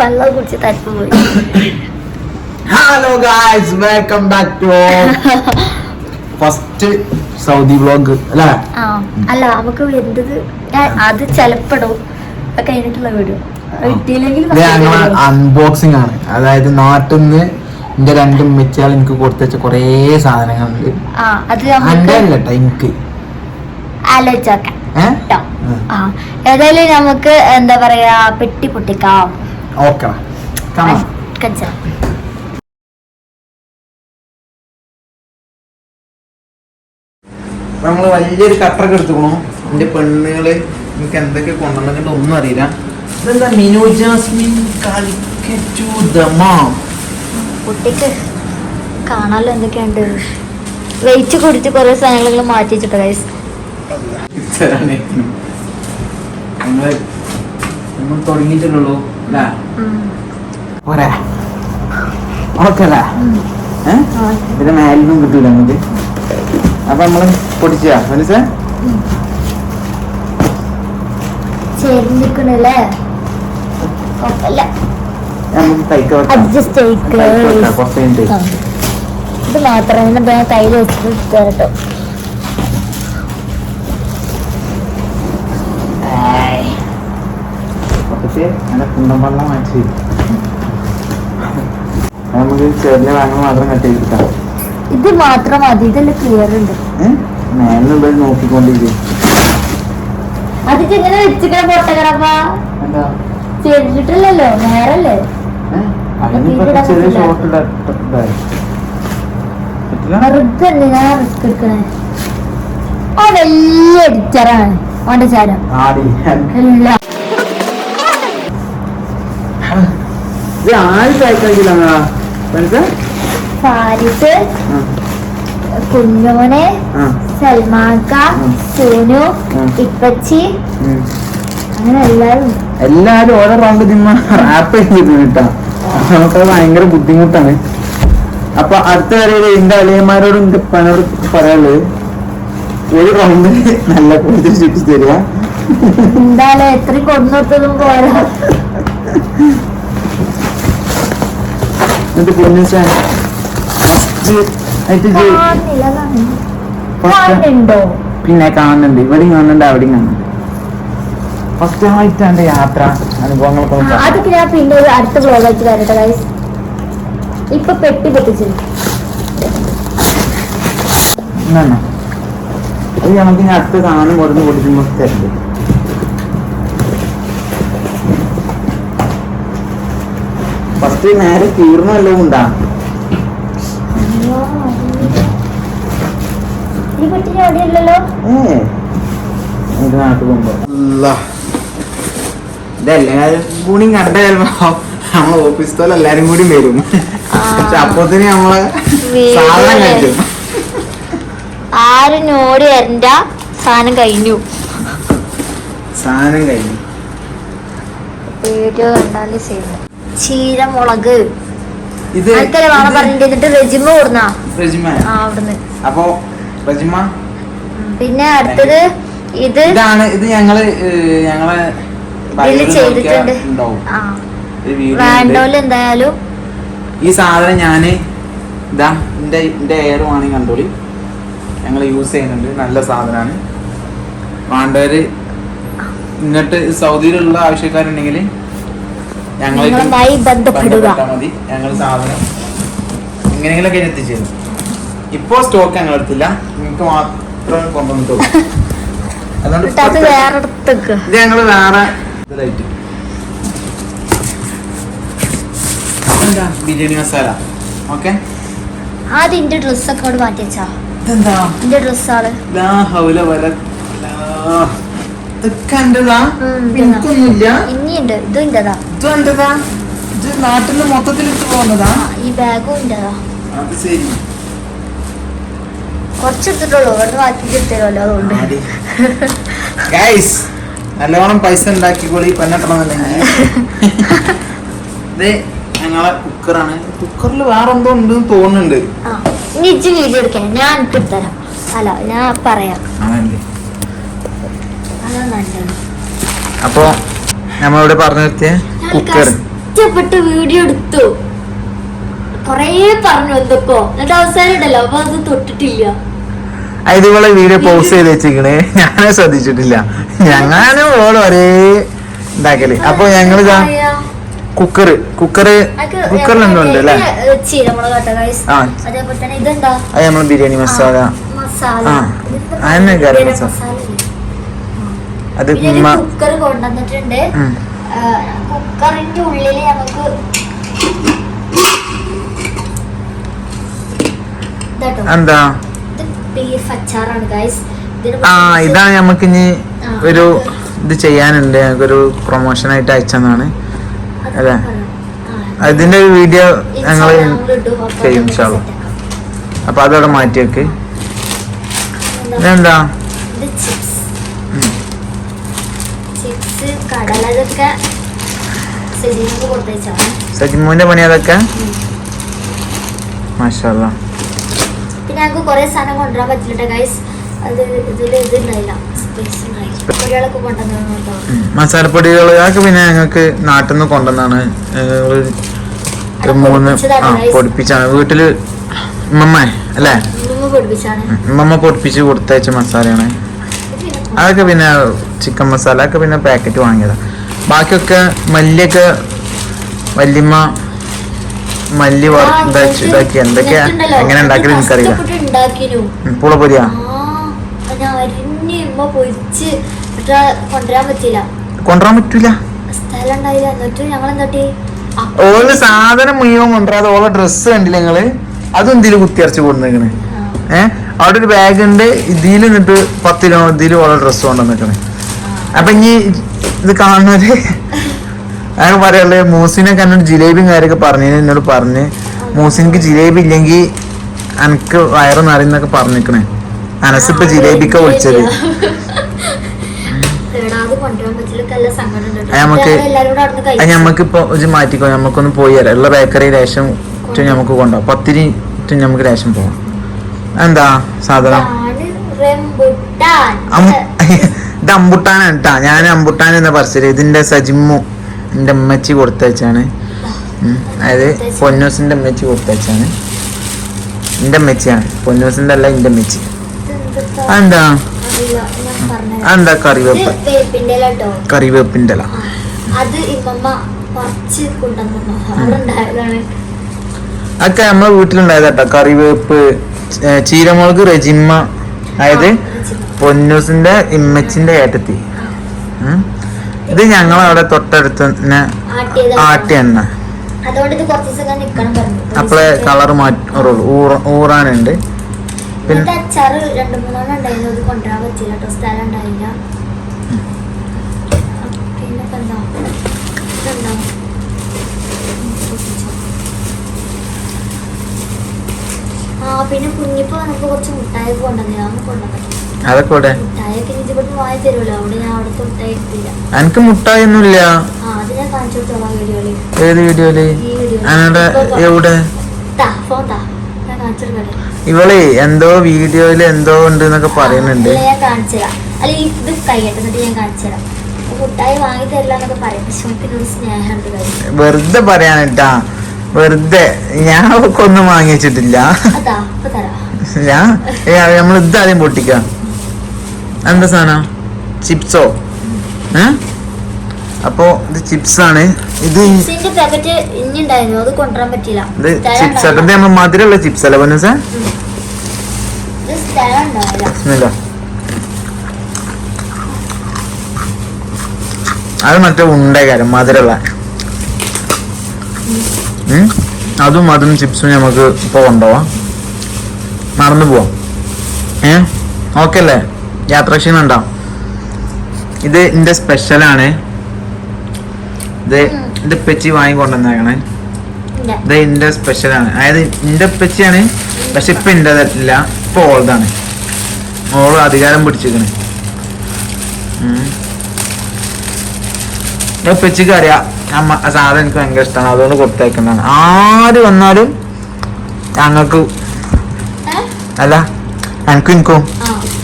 വെള്ളം കുടിച്ച് തരിപ്പ് പോയി. Hello guys welcome back to first Saudi vlog അല്ലേ? അല്ല നമുക്ക് വരുന്നത് അത് ചെലപ്പെടും. അത് കഴിഞ്ഞിട്ടുള്ള വീഡിയോ അൺബോക്സിംഗ് ആണ്. അതായത് നാട്ടിൽ നിന്ന് എന്റെ രണ്ട് മിച്ചാൽ എനിക്ക് കൊടുത്തു വെച്ച കുറേ സാധനങ്ങളുണ്ട്. എന്റെ അല്ല കേട്ടോ എനിക്ക്. ആലോചിച്ചോക്കാം. ആ. ഏതായാലും നമുക്ക് എന്താ പറയാ പെട്ടി പൊട്ടിക്കാം. ഓക്കെ കഞ്ച നമ്മൾ വലിയൊരു കട്ടറൊക്കെ എടുത്തുക്കണു. എന്റെ പെണ്ണുകൾ എനിക്ക് എന്തൊക്കെ കൊണ്ടുവന്നിട്ട് ഒന്നും അറിയില്ല. ഇതെന്താ മിനു ജാസ്മിൻ കാലിക്കറ്റു ദമാം? കുട്ടിക്ക് കാണാലോ എന്തൊക്കെയുണ്ട്? വെയിറ്റ് കൊടുത്ത് കുറെ സാധനങ്ങൾ മാറ്റി വെച്ചിട്ട് ഗൈസ് നമ്മൾ നമ്മൾ തുടങ്ങിയിട്ടുള്ളൂ അല്ലേ? പോരാ. ഏഹ് ഇതിന്റെ മേലൊന്നും കിട്ടൂല നമുക്ക്. അപ്പൊ നമ്മൾ പൊടിച്ചാ. മനസ്സിലാ ചേർന്നിക്കണല്ലേ കുഴപ്പമില്ല. നമുക്ക് തൈക്ക് വെക്കാം. അഡ്ജസ്റ്റ് തൈക്ക് വെക്കാം കുറച്ച് കഴിഞ്ഞിട്ട് ഇത് മാത്രം എന്നിട്ട് ഞാൻ കയ്യിൽ വെച്ചിട്ട് തരട്ടോ കുറച്ച് നല്ല കുണ്ടം വെള്ളം മാറ്റി നമുക്ക് ചെറിയ വാങ്ങൽ മാത്രം കട്ട് ചെയ്തിട്ടാ ഇത് മാത്രം മതി ഇതെല്ലാം ക്ലിയർ ഉണ്ട്. മേലുള്ളത് നോക്കിക്കൊണ്ടിരിക്കും. അതിക്ക് എങ്ങനെ വെച്ചിട്ട് പൊട്ടക്കടപ്പ? എന്താ? ചെയ്തിട്ടില്ലല്ലോ നേരല്ലേ? വലിയ എഡിറ്ററാണ് ഓന്റെ ചാരം. എല്ലാം. ഇത് ആദ്യത്തെ ഫാരിസ് കുഞ്ഞോനെ സൽമാൻ സൽമാൻക സോനു. ഇപ്പച്ചി. അങ്ങനെ എല്ലാരും. എല്ലാരും ഓരോ റൗണ്ട് തിമ്മ റാപ്പ് ചെയ്ത് കിട്ടാ നമുക്കത് ഭയങ്കര ബുദ്ധിമുട്ടാണ്. അപ്പൊ അടുത്ത വരെ എന്റെ അലിയന്മാരോടും എന്റെ പനോട് പറയാനുള്ളത്. ഒരു റൗണ്ട് നല്ല കൂടുതൽ ചുറ്റി തരിക. എന്തായാലും എത്ര കൊന്നൊത്തതും പോരാ. എന്നിട്ട് പൊന്നു പിന്നെ കാണുന്നുണ്ട്. ഇവിടെ കാണുന്നുണ്ട് അവിടെ കാണുന്നുണ്ട്. ഫസ്റ്റ് ആയിട്ടാണ് യാത്ര അനുഭവങ്ങളൊക്കെ. അതൊക്കെ ഞാൻ പിന്നെ ഒരു അടുത്ത ബ്ലോഗായിട്ട് തരട്ടെ ഗൈസ് ഇപ്പൊ പെട്ടി പൊട്ടിച്ചു. അത് നമുക്ക് അടുത്ത സാധനം കൊടുത്ത് കൊടുക്കുമ്പോൾ തരണ്ട് ഫസ്റ്റ് നേരെ തീർന്ന വല്ലതും ഉണ്ടാ ഈ പെട്ടി ഞാൻ അവിടെയല്ലല്ലോ ഏ നേരെ തീർന്നു പോകുമ്പോ. ഇതെല്ലാരും കൂടി കണ്ട ചിലപ്പോ നമ്മളെ ഓഫീസിലെ എല്ലാരും കൂടി വരും. പക്ഷെ അപ്പത്തിന് നമ്മൾ സാധനം കഴിക്കും. ആരും ഓടി വരണ്ട. സാധനം കഴിഞ്ഞു. സാധനം കഴിഞ്ഞു. വീഡിയോ കണ്ടാൽ ചെയ്യുന്നു ചീരമുളക് ഇത് അപ്പോ റജിമ? പിന്നെ അടുത്തത് ഇത് ഇതാണ് ഇത് ഞങ്ങൾ ഞങ്ങളെ ചെയ്തിട്ടുണ്ട്. എന്തായാലും ഈ സാധനം ഞാൻ ഇതാ എന്റെ എന്റെ എയർ വാണെങ്കിൽ കണ്ടോളി. ഞങ്ങൾ യൂസ് ചെയ്യുന്നുണ്ട്. നല്ല സാധനമാണ് വേണ്ടവര് ഇങ്ങോട്ട് സൗദിയിലുള്ള ആവശ്യക്കാരുണ്ടെങ്കിൽ ഞങ്ങളുമായി ബന്ധപ്പെടുക. മതി. ഞങ്ങൾ സാധനം എങ്ങനെയെങ്കിലൊക്കെ എത്തിച്ചു തരും. ഇപ്പോ സ്റ്റോക്ക് ഞങ്ങൾ എടുത്തില്ല നിങ്ങൾക്ക് മാത്രം കൊണ്ടുവന്നിട്ടു അതുകൊണ്ട് വേറെ ഇത് ഞങ്ങൾ വേറെ ഇതിലായിട്ട് ബിരിയാണി മസാല. ഓക്കെ? ആദ്യം എന്റെ ഡ്രസ്സൊക്കെ അവിടെ മാറ്റി വെച്ചാ. ഇതെന്താ? എന്റെ ഡ്രസ്സാൾ ലാ ഹൗല വല എനിക്കൊന്നുമില്ല. ഇനിയുണ്ട്. ഇതും എന്റേതാ ഇതും എന്റെതാ? ഇത് നാട്ടിൽ നിന്ന് മൊത്തത്തിൽ ഇട്ട് പോകുന്നതാ ഈ ബാഗും അത് ശരി. കുറച്ചെടുത്തിട്ടുള്ളൂ. ഇവിടെ അതുകൊണ്ട്. ഗൈസ് നല്ലോണം പൈസ ഉണ്ടാക്കിക്കോളി. പെണ്ണെട്ടണമെന്നുണ്ടെങ്കിൽ ഇത് ഞങ്ങളെ കുക്കറാണ്. കുക്കറിൽ വേറെ എന്തോ ഉണ്ടെന്ന് തോന്നുന്നുണ്ട്. ഇനി ഇജ്ജ് വീഡിയോ എടുക്കാൻ ഞാൻ തരാം. അല്ല ഞാൻ പറയാം. ആണല്ലേ അപ്പോ നമ്മളിവിടെ പറഞ്ഞു നിർത്തിയ? കുക്കർ. കഷ്ടപ്പെട്ട് വീഡിയോ എടുത്തു. കൊറേ പറഞ്ഞു എന്തൊക്കോ എന്നിട്ട് അവസാനം ഉണ്ടല്ലോ അപ്പൊ അത് തൊട്ടിട്ടില്ല. ഇതുപോലെ വീഡിയോ പോസ്റ്റ് ചെയ്ത് വെച്ചിരിക്കണേ. ഞാനേ ശ്രദ്ധിച്ചിട്ടില്ല. ഞങ്ങാനും ഓൾ ഒരേ ഇതാക്കൽ. അപ്പൊ ഞങ്ങൾ കുക്കർ. കുക്കർ കുക്കറ് കുക്കറിൽ എന്തോ ഉണ്ട് അല്ലേ? അത് നമ്മൾ ബിരിയാണി മസാല. ആ, ഗരം ഗരം മസാല. അത് കുക്കർ കൊണ്ടുവന്നിട്ടുണ്ട്. കുക്കറിന്റെ ഉള്ളിൽ നമുക്ക് എന്താ? ബീഫ് അച്ചാറാണ് ഗൈസ് ആ ഇതാണ് നമുക്ക് ഇനി ഒരു ഇത് ചെയ്യാനുണ്ട്. ഞങ്ങൾക്കൊരു പ്രൊമോഷൻ ആയിട്ട് അയച്ചതാണ് അല്ലേ? അതിന്റെ ഒരു വീഡിയോ ഞങ്ങൾ ചെയ്യും ഇൻഷാല്ലാ. അപ്പൊ അതവിടെ മാറ്റി വെക്ക് ഇതെന്താ? സജിമോന്റെ പണി അതൊക്കെ? മാഷാല്ല. പിന്നെ ഞങ്ങൾക്ക് കുറെ സാധനം കൊണ്ടുവരാൻ പറ്റില്ല ഗൈസ് അത് ഇതിൽ സ്പേസ് ഉണ്ടായില്ല മസാലപ്പൊടികൾ അതൊക്കെ പിന്നെ ഞങ്ങൾക്ക് നാട്ടിൽ നിന്ന് കൊണ്ടുവന്നാണ് മൂന്ന് പൊടിപ്പിച്ചാണ്. വീട്ടിൽ ഉമ്മമ്മ അല്ലേ. ഉമ്മമ്മ പൊടിപ്പിച്ച് കൊടുത്തയച്ച മസാലയാണ്. അതൊക്കെ പിന്നെ ചിക്കൻ മസാല ഒക്കെ പിന്നെ പാക്കറ്റ് വാങ്ങിയതാണ് ബാക്കിയൊക്കെ മല്ലിയൊക്കെ വല്യമ്മ മല്ലി ഇതാക്കി എന്തൊക്കെ എന്തൊക്കെയാ? എങ്ങനെ ഉണ്ടാക്കിയത് എനിക്കറിയില്ല. ഉണ്ടാക്കിനു. പൊരിയാ കൊണ്ടുവരാൻ പറ്റൂല. ഓൾ സാധനം മുഴുവൻ കൊണ്ടുവരാതെ ഓളെ ഡ്രസ്സ് കണ്ടില്ല നിങ്ങൾ? അതും ഇതിൽ കുത്തിയറച്ച് കൊണ്ടുവന്നേക്കണ്. ഏഹ് അവിടെ ഒരു ബാഗ് ഉണ്ട് ഇതിൽ നിന്നിട്ട് പത്ത് കിലോ ഇതിൽ ഓരോ ഡ്രസ്സ് നിൽക്കണേ അപ്പൊ ഇനി ഇത് കാണുന്നവര് അയാൾ പറയാനുള്ളത് മൂസിനൊക്കെ എന്നോട് ജിലേബിയും കാര്യമൊക്കെ പറഞ്ഞു എന്നോട് പറഞ്ഞ് മൂസിനിക്ക് ജിലേബി ഇല്ലെങ്കിൽ എനിക്ക് വയറ് നിറയുന്നൊക്കെ പറഞ്ഞിക്കണേ. അനസിപ്പ ജിലേബിക്ക വിളിച്ചത്. നമുക്ക് ഇത് മാറ്റിക്കോ നമുക്കൊന്ന് പോയി തരാം ഉള്ള ബേക്കറി ലേശം നമുക്ക് കൊണ്ടുപോകാം പത്തിരി നമുക്ക് ലേശം പോവാം. എന്താ സാധനം. ഇത് അമ്പുട്ടാനാണ് കേട്ടാ ഞാൻ അമ്പുട്ടാൻ എന്ന പറിച്ചത് ഇതിന്റെ സജിമ്മു എന്റെ അമ്മച്ചി കൊടുത്തയച്ചാണ്. അതായത് പൊന്നൂസിന്റെ അമ്മച്ചി കൊടുത്തയച്ചാണ്. എന്റെ അമ്മച്ചിയാണ് പൊന്നൂസിന്റെ അല്ല എന്റെ അമ്മച്ചി എന്താ എന്താ. കറിവേപ്പ്? കറിവേപ്പിന്റെ അതൊക്കെ നമ്മളെ വീട്ടിലുണ്ടായതാട്ടോ കറിവേപ്പ് ചീരമുളക് റെജിമ്മ. അതായത് പൊന്നൂസിന്റെ ഇമ്മച്ചിന്റെ ഏട്ടത്തി. ഇത് ഞങ്ങളവിടെ തൊട്ടടുത്ത് തന്നെ ആട്ടിയതാണ്. എണ്ണ. അപ്പളെ കളർ മാറ്റുള്ളൂ ഊറ ഊറാനുണ്ട്. പിന്നെ അച്ചാറ് രണ്ട് മൂന്നെണ്ണം ഉണ്ടായിരുന്നു. അത് കൊണ്ടുവരാൻ പറ്റില്ല കേട്ടോ. സ്ഥലം ഉണ്ടായില്ല. പിന്നെ ഇപ്പൊ എന്താ ഇതെന്താ ഉം, പൊട്ടിച്ചോ. ആ പിന്നെ കുഞ്ഞിപ്പോ നമുക്ക് കുറച്ച് അതൊക്കെ ഇവിടെ മുട്ടായൊക്കെ തരുമല്ലോ. അവിടെ ഞാൻ അവിടുത്തെ മുട്ടായി എടുത്തില്ല. എനിക്ക് മുട്ടായൊന്നുമില്ല ആ അത് ഞാൻ കാണിച്ചു കൊടുത്തോളാം വീഡിയോയിൽ ഏത് വീഡിയോയിൽ? ഈ വീഡിയോ അതിനോട് എവിടെ? താ ഫോൺ താ ഞാൻ കാണിച്ചു കൊടുക്കട്ടെ. ഇവളെ എന്തോ വീഡിയോയിൽ എന്തോ ഉണ്ട് എന്നൊക്കെ പറയുന്നുണ്ട്. ഞാൻ കാണിച്ചു തരാം. അല്ല ഈ ഇത് കൈയ്യട്ടെ എന്നിട്ട് ഞാൻ കാണിച്ചു തരാം. മുട്ടായി വാങ്ങി തരില്ല എന്നൊക്കെ പറയും. പക്ഷെ നമുക്ക് എന്നോട് സ്നേഹമുണ്ട് കാര്യം വെറുതെ പറയാനിട്ടാ. വെറുതെ. ഞാൻ ഒന്നും വാങ്ങിച്ചിട്ടില്ല. ഞാൻ നമ്മൾ ഇത് ആദ്യം പൊട്ടിക്കാം. എന്താ സാധനം? ചിപ്സോ? ഏ? അപ്പോ ഇത് ചിപ്സ് ആണ് ഇത് ഇത് ചിപ്സ് നമ്മൾ മധുരമുള്ള ചിപ്സ് അല്ലേ പൊന്നു സാർ അത് മറ്റേ ഉണ്ടേകാരം മധുരമുള്ള ഉം. അതും അതും ചിപ്സും നമുക്ക് ഇപ്പോൾ കൊണ്ടുപോവാം. നടന്നു പോവാം. ഏ? ഓക്കെ അല്ലേ? യാത്രാക്ഷീണം ഉണ്ടാവും ഇത് എന്റെ സ്പെഷ്യലാണ് ഇത് എന്റെ പെച്ചി വാങ്ങി കൊണ്ടുവന്നേക്കണേ. ഇല്ല. ഇത് എന്റെ സ്പെഷ്യലാണ് അതായത് എന്റെ പെച്ചിയാണ് പക്ഷെ ഇപ്പൊ എന്റേതല്ല ഇപ്പൊ ഓൾഡാണ് ഓൾ അധികാരം പിടിച്ചിരിക്കണ്. പെച്ചിക്ക് അറിയാം. ആ സാധനം എനിക്ക് ഭയങ്കര ഇഷ്ടമാണ് അതുകൊണ്ട് കൊടുത്തേക്കുന്നതാണ്. ആര് വന്നാലും ഞങ്ങൾക്ക് അല്ല എനിക്കും എനിക്കും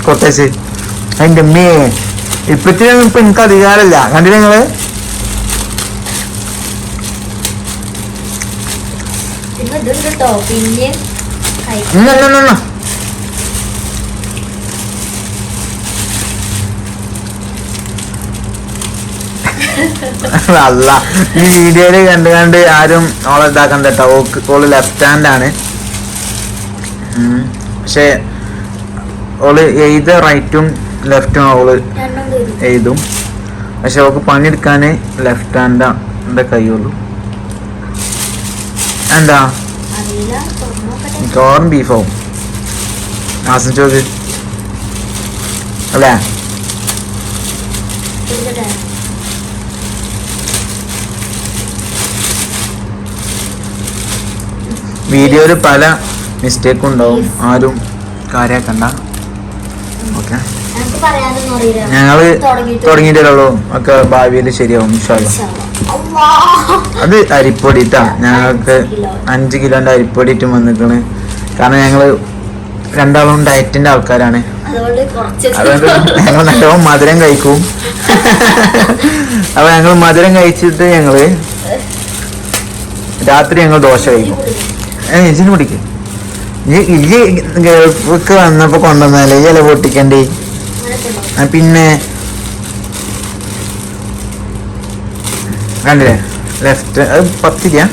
കൊടുത്തേച്ച്. അതിന്റെ മേ ഇപ്പത്തിനും ഇപ്പം എനിക്ക് അധികാരമില്ല. കണ്ടില്ല നിങ്ങൾ? ഇന്നോ. അല്ല ഈ വീഡിയോയിൽ കണ്ട് കണ്ട് ആരും ഓളെ ഇതാക്കണ്ട കേട്ടോ ഓൾ ലെഫ്റ്റ് ഹാൻഡ് ആണ്. പക്ഷേ ഓൾ എഴുത റൈറ്റും ലെഫ്റ്റും ഓൾ എഴുതും പക്ഷെ അവൾക്ക് പണിയെടുക്കാന് ലെഫ്റ്റ് ഹാൻഡിന്റെ കൈയുള്ളൂ എന്താ? മിക്കവാറും ബീഫാവും ആസം ചോക്ക് അല്ലേ കൊടുക്കട്ടെ വീഡിയോയിൽ പല മിസ്റ്റേക്കും ഉണ്ടാവും. ആരും കാര്യാക്കണ്ട. ഓക്കെ ഞങ്ങൾ ഞങ്ങൾ തുടങ്ങിയിട്ടല്ലോ ഒക്കെ ഭാവിയിൽ ശരിയാവും ഇൻഷാല്ലാ. അത് അരിപ്പൊടിട്ടാ. ഞങ്ങൾക്ക് അഞ്ച് കിലോ. കിലോന്റെ അരിപ്പൊടി ഇട്ട് വന്നിക്കണ് കാരണം ഞങ്ങൾ രണ്ടാളും ഡയറ്റിന്റെ ആൾക്കാരാണ്. അതുകൊണ്ട് ഞങ്ങൾ നല്ലോണം മധുരം കഴിക്കും. അപ്പൊ ഞങ്ങൾ മധുരം കഴിച്ചിട്ട് ഞങ്ങൾ രാത്രി ഞങ്ങൾ ദോശ കഴിക്കും. ഇജിന് പിടിക്കും ഇജി ഗൾഫിക്ക് വന്നപ്പോ കൊണ്ടുവന്നാലേ ഇല പൊട്ടിക്കണ്ടേ. പിന്നെ കണ്ടില്ലേ? ലെഫ്റ്റ് അത് പത്തിരിയാ.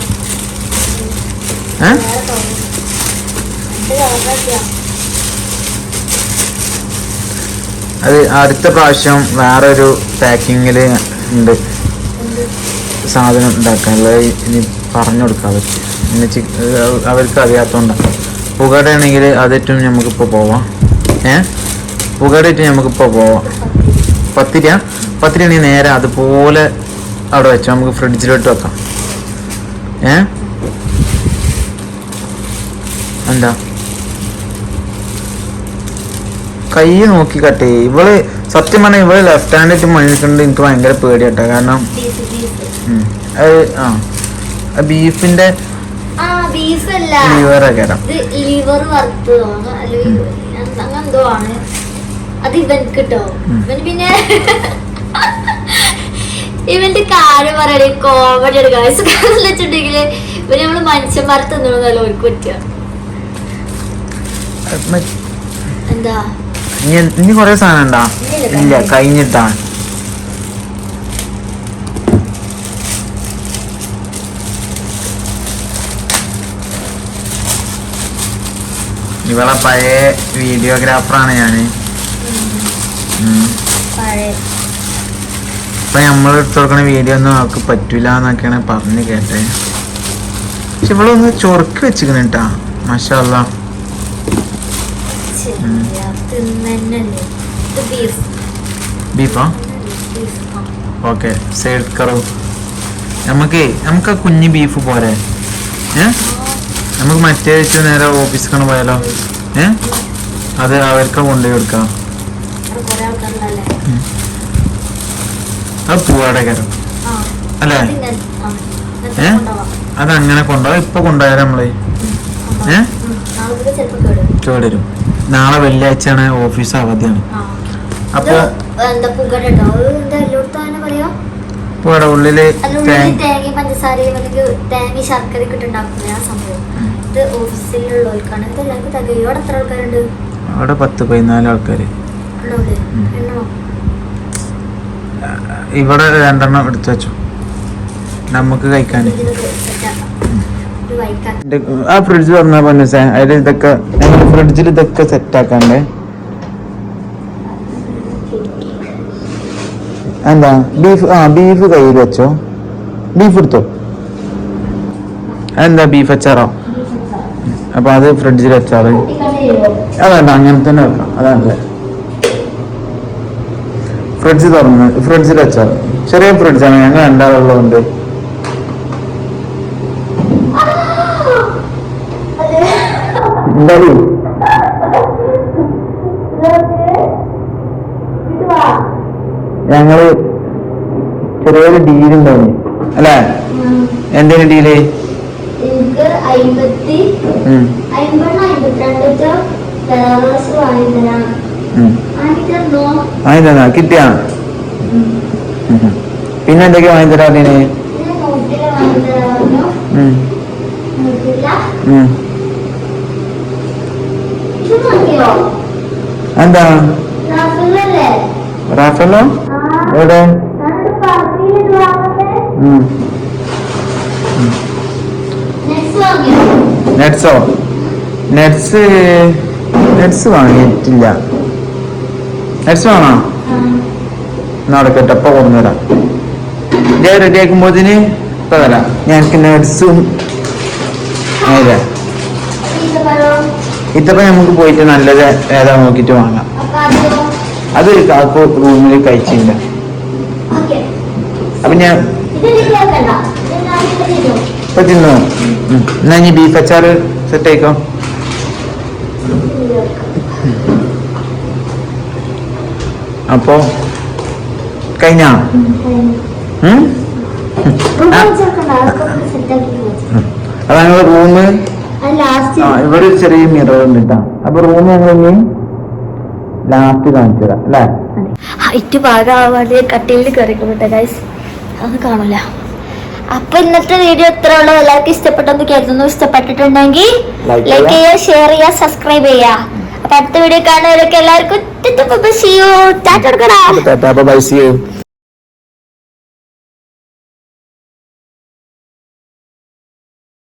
അത് അടുത്ത പ്രാവശ്യം വേറൊരു പാക്കിങ്ങിൽ ഉണ്ട്. സാധനം ഉണ്ടാക്കാനുള്ളത്. ഇനി പറഞ്ഞു കൊടുക്കാൻ പറ്റും ഇനി ചി- അവർക്ക് അറിയാത്തതുകൊണ്ടാണ് പുകടയാണെങ്കിൽ അതിട്ടും നമുക്കിപ്പോൾ പോവാം. ഏ? പുകടയിട്ട് നമുക്കിപ്പോൾ പോവാം. പത്തിരി. പത്തിരിയാ പത്തിരിയാണെങ്കിൽ നേരെ അതുപോലെ അവിടെ വെച്ചോ. നമുക്ക് ഫ്രിഡ്ജിലോട്ട് വെക്കാം. ഏ? എന്താ? കൈ നോക്കി കട്ട് ചെയ്യും ഇവൾ സത്യം പറഞ്ഞാൽ ഇവൾ ലെഫ്റ്റ് ഹാൻഡ് ഇട്ട് മണിക്കുണ്ട് എനിക്ക് ഭയങ്കര പേടിയാട്ടോ. കാരണം ആ. ബീഫിന്റെ ഇത് ലിവർ അങ്ങനെ എന്തോ ആണ്. അത് ഇവൻക്ക് കിട്ടോ ഇവൻ പിന്നെ ഇവന്റെ കാര്യം പറയണ കോമഡി ആണ്. ഗായ്സ് കാരണം വെച്ചിട്ടുണ്ടെങ്കിൽ നമ്മൾ മനുഷ്യന്മാരെ തിന്നണമെന്നല്ല പറ്റുക. എന്താ? ഇനി കൊറേ സാധനം ഉണ്ടാ? ഇല്ല കഴിഞ്ഞിട്ടാണ്. ഇവളെ പഴയ വീഡിയോഗ്രാഫറാണ് ഞാൻ. ഇപ്പൊ നമ്മൾ എടുത്ത് കൊടുക്കണ വീഡിയോ ഒന്നും അവൾക്ക് പറ്റൂല എന്നൊക്കെയാണ് പറഞ്ഞ് കേട്ടെ. പക്ഷെ ഇവളൊന്ന് ചൊറുക്കി വെച്ചിക്കണ കേട്ടാ മഷാല്ല ബീഫ്. ഓക്കെ സൈഡ് കറവ് നമുക്ക് നമുക്ക് ആ കുഞ്ഞ് ബീഫ് പോരെ. ഏ? നമുക്ക് മറ്റേ വെച്ച് നേരെ ഓഫീസിൽ കൊണ്ട് പോയാലോ? ഏ? അത് അവർക്ക് കൊണ്ടുപോയി കൊടുക്കാം. അത് പൂവാടെ കരം അല്ലേ? അതിങ്ങനെ ഏ? എന്നിട്ട് അത് അങ്ങനെ കൊണ്ടുപോകാം ഇപ്പൊ കൊണ്ടുപോയാലോ നമ്മൾ? ഏ? ഉം. നാളെ വെള്ളിയാഴ്ച വെള്ളിയാഴ്ചയാണ് ഓഫീസ് അവധിയാണ്. അപ്പൊ പൂവാടെ ഉള്ളിൽ തേങ്ങ പഞ്ചസാരയും അല്ലെങ്കിൽ തേങ്ങ ശർക്കരയൊക്കെ ഇട്ടുണ്ടാക്കുന്ന ആ സംഭവം. ഓഫീസിലുള്ളവർക്കാണ് തികയോ അവിടെ എത്ര ആൾക്കാരുണ്ട്? അവിടെ പത്ത് പതിനാല് ആൾക്കാര്. ഇവിടെ രണ്ടെണ്ണം എടുത്തു വെച്ചു. നമുക്ക് കഴിക്കാൻ. ആ. ഫ്രിഡ്ജ് തുറന്നാ പറഞ്ഞു സാർ അതിൽ ഇതൊക്കെ ഫ്രിഡ്ജിൽ ഇതൊക്കെ സെറ്റ് ആക്കാണ്ടേ? എന്താ? ബീഫ് ആ ബീഫ് കയ്യിൽ വെച്ചോ? ബീഫ് എടുത്തോ? എന്താ ബീഫ് അച്ചാറോ? അപ്പൊ അത് ഫ്രിഡ്ജിൽ വെച്ചാൽ അതല്ല അങ്ങനെ തന്നെ വെക്കാം. അതല്ലേ. ഫ്രിഡ്ജ് തുറന്ന് ഫ്രിഡ്ജിൽ വെച്ചാൽ ചെറിയ ഫ്രിഡ്ജാണ് ഞങ്ങൾ രണ്ടാളുള്ളതുകൊണ്ട്. എന്തായാലും ഞങ്ങൾ ചെറിയൊരു ഡീലുണ്ടാവും അല്ലേ? എന്തിനു ഡീൽ എനിക്ക് അമ്പത്തി അമ്പത് അമ്പത്തിരണ്ട് ഫ്ലവേഴ്സ് വാങ്ങിത്തരാം. കിട്ടിയാ? പിന്നെ എന്തൊക്കെ വാങ്ങിത്തരാ നോക്കിയോ എന്താ? റാഫലോ? എവിടെ? ഉം. നെറ്റ്സ് നട്സോ നട്സ് നട്സ് വാങ്ങിയിട്ടില്ല. നെറ്റ്സ് വേണോ എന്നാടെ നടക്കട്ടെ അപ്പൊ കൊണ്ടുവരാം ഞാൻ റെഡി ആക്കുമ്പോതിന് ഇപ്പൊ തരാം. ഞങ്ങൾക്ക് നട്സും അതെ ഈത്തപ്പഴോ? നമുക്ക് പോയിട്ട് നല്ലത് ഏതാ നോക്കിട്ട് വാങ്ങാം. അതോ? കാക്കു റൂമിൽ കഴിച്ചില്ല. അപ്പൊ ഞാൻ ഇത് നീ കേൾക്കണ്ട. ഇത് ഞാൻ ഇപ്പൊ ഉം. എന്നാ ഇനി ബീഫ് സെറ്റ് ആയിക്കോ അപ്പോ കഴിഞ്ഞ അതാണ്? റൂം റൂമ് ഇവിടെ ഒരു ചെറിയ മിറർ ഉണ്ട് കേട്ടോ അപ്പൊ റൂം ഞങ്ങൾ ലാസ്റ്റ് കാണിച്ചു തരാം അല്ലേ ഹൈറ്റ് ഭാഗമാവാണ്ട് കട്ടിലിൽ കയറിക്കൊണ്ടിട്ട് ഗൈസ് അത് കാണില്ല അപ്പൊ ഇന്നത്തെ വീഡിയോ ഇത്ര ഉള്ളൂ എല്ലാവർക്കും ഇഷ്ടപ്പെട്ടെന്ന് കരുതുന്നു. ഇഷ്ടപ്പെട്ടിട്ടുണ്ടെങ്കിൽ ലൈക്ക് ചെയ്യുക. ചെയ്യുക ഷെയർ ചെയ്യുക സബ്സ്ക്രൈബ് ചെയ്യുക അപ്പൊ അടുത്ത വീഡിയോ കാണുന്നവരൊക്കെ എല്ലാവർക്കും ടാറ്റ കൊടുക്കടാ